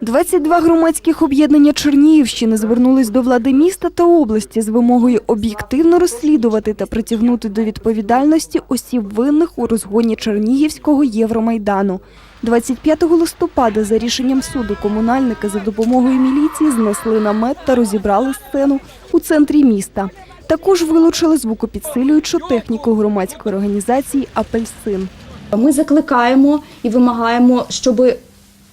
22 громадських об'єднання Чернігівщини звернулись до влади міста та області з вимогою об'єктивно розслідувати та притягнути до відповідальності осіб винних у розгоні Чернігівського Євромайдану. 25 листопада за рішенням суду комунальники за допомогою міліції знесли намет та розібрали сцену у центрі міста. Також вилучили звукопідсилюючу техніку громадської організації Апельсин. Ми закликаємо і вимагаємо, щоб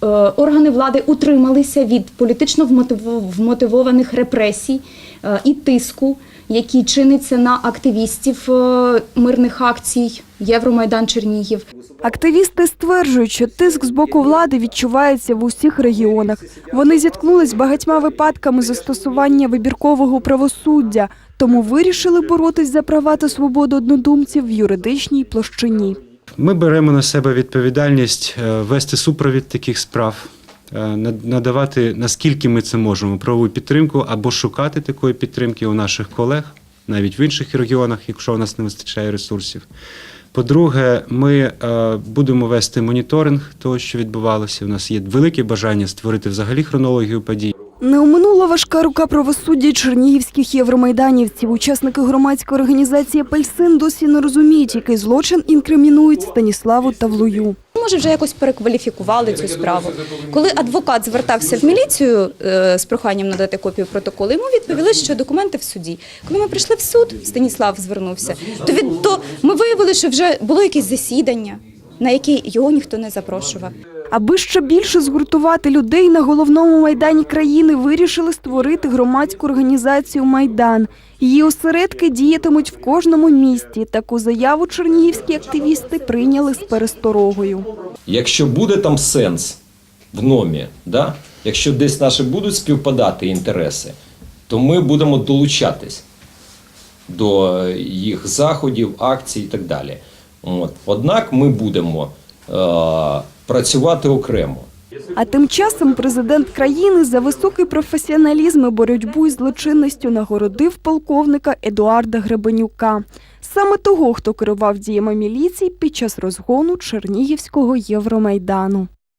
органи влади утрималися від політично вмотиво- вмотивованих репресій е, і тиску, який чиниться на активістів е, мирних акцій Євромайдан Чернігів. Активісти стверджують, що тиск з боку влади відчувається в усіх регіонах. Вони зіткнулись з багатьма випадками застосування вибіркового правосуддя, тому вирішили боротись за права та свободу однодумців в юридичній площині. Ми беремо на себе відповідальність е, вести супровід таких справ, е, надавати наскільки ми це можемо правову підтримку або шукати такої підтримки у наших колег, навіть в інших регіонах, якщо у нас не вистачає ресурсів. По-друге, ми е, будемо вести моніторинг того, що відбувалося. У нас є велике бажання створити взагалі хронологію подій. Не оминула важка рука правосуддя чернігівських євромайданівців. Учасники громадської організації «Апельсин» досі не розуміють, який злочин інкримінують Станіславу Тавлую. Може, вже якось перекваліфікували цю справу. Коли адвокат звертався в міліцію е, з проханням надати копію протоколу, йому відповіли, що документи в суді. Коли ми прийшли в суд, Станіслав звернувся, то від то ми виявили, що вже було якесь засідання, на яке його ніхто не запрошував. Аби ще більше згуртувати людей на головному майдані країни, вирішили створити громадську організацію «Майдан». Її осередки діятимуть в кожному місті. Таку заяву чернігівські активісти прийняли з пересторогою. Якщо буде там сенс в номі, да? якщо десь наші будуть співпадати інтереси, то ми будемо долучатись до їх заходів, акцій і так далі. От. Однак ми будемо е, працювати окремо. А тим часом президент країни за високий професіоналізм і боротьбу із злочинністю нагородив полковника Едуарда Гребенюка. Саме того, хто керував діями міліції під час розгону Чернігівського Євромайдану.